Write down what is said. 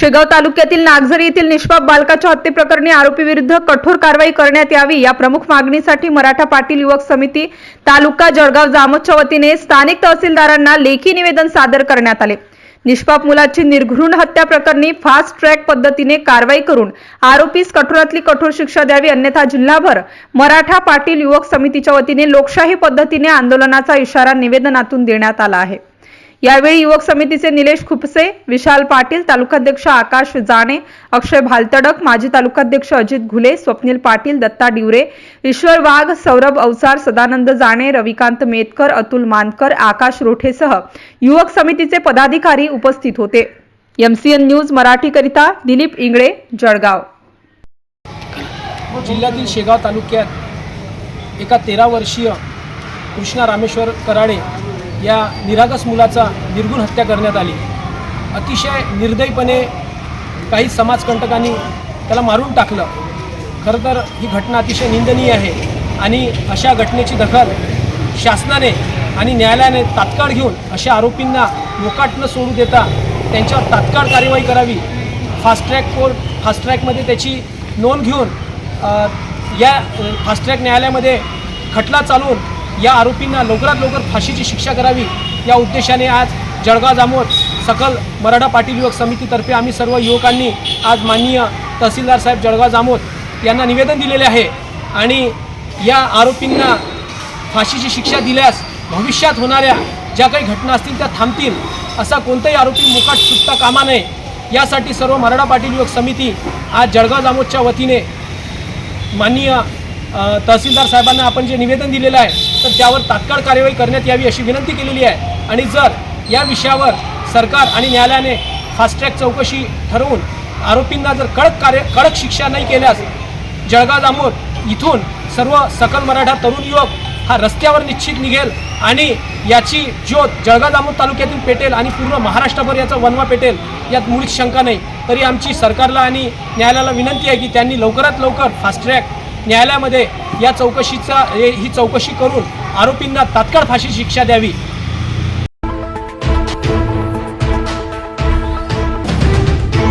शेगाव तालुक्यातील नागझरी येथील निष्पाप बालकाच्या हत्येप्रकरणी आरोपीविरुद्ध कठोर कारवाई करण्यात यावी या प्रमुख मागणीसाठी मराठा पाटील युवक समिती तालुका जळगाव जामोदच्या वतीने स्थानिक तहसीलदारांना लेखी निवेदन सादर करण्यात आले. निष्पाप मुलाची निर्घृण हत्या प्रकरणी फास्ट ट्रॅक पद्धतीने कारवाई करून आरोपीस कठोरातली कठोर शिक्षा द्यावी अन्यथा जिल्हाभर मराठा पाटील युवक समितीच्या वतीने लोकशाही पद्धतीने आंदोलनाचा इशारा निवेदनातून देण्यात आला आहे. यावेळी युवक समितीचे निलेश खुपसे विशाल पाटील तालुकाध्यक्ष आकाश जाणे अक्षय भालतडक माजी तालुकाध्यक्ष अजित घुले स्वप्नील पाटील दत्ता डिवरे ईश्वर वाघ सौरभ अवसार सदानंद जाणे रविकांत मेतकर अतुल मानकर आकाश रोठेसह युवक समितीचे पदाधिकारी उपस्थित होते. एमसीएन न्यूज मराठीकरिता दिलीप इंगळे जळगाव. जिल्ह्यातील शेगाव तालुक्यात एका तेरा वर्षीय कृष्णा रामेश्वर कराडे या निरागस मुलाचा निर्गुण हत्या करण्यात आली. अतिशय निर्दयीपणे काही समाजकंटकांनी त्याला मारून टाकलं. खरं तर ही घटना अतिशय निंदनीय आहे आणि अशा घटनेची दखल शासनाने आणि न्यायालयाने तात्काळ घेऊन अशा आरोपींना मोकाट न सोडू देता त्यांच्यावर तात्काळ कार्यवाही करावी. फास्ट्रॅक कोर्ट फास्ट्रॅकमध्ये त्याची नोंद घेऊन या फास्ट्रॅक न्यायालयामध्ये खटला चालवून या आरोपींना लवकरात लवकर फाशीची शिक्षा करावी या उद्देशाने आज जळगाव जामोद सकल मराठा पाटील युवक समितीतर्फे आम्ही सर्व युवकांनी आज माननीय तहसीलदार साहेब जळगाव जामोद यांना निवेदन दिलेले आहे. आणि या आरोपींना फाशीची शिक्षा दिल्यास भविष्यात होणाऱ्या ज्या काही घटना असतील त्या थांबतील असा कोणताही आरोपी मुकाट सुटता कामा नये. यासाठी सर्व मराठा पाटील युवक समिती आज जळगाव जामोदच्या वतीने माननीय तहसीलदार साहेबांना आपण जे निवेदन दिलेलं आहे तर त्यावर तात्काळ कार्यवाही करण्यात यावी अशी विनंती केलेली आहे. आणि जर या विषयावर सरकार आणि न्यायालयाने फास्ट्रॅक चौकशी ठरवून आरोपींना जर कडक कार्य कडक शिक्षा नाही केल्यास जळगाव जामोद इथून सर्व सकल मराठा तरुण युवक हा रस्त्यावर निश्चित निघेल आणि याची ज्योत जळगाव जामोद तालुक्यातून पेटेल आणि पूर्ण महाराष्ट्रभर याचा वनवा पेटेल यात मुळीच शंका नाही. तरी आमची सरकारला आणि न्यायालयाला विनंती आहे की त्यांनी लवकरात लवकर फास्ट्रॅक न्यायालयामध्ये या चौकशीचा ही चौकशी करून आरोपींना तात्काळ फाशी शिक्षा द्यावी.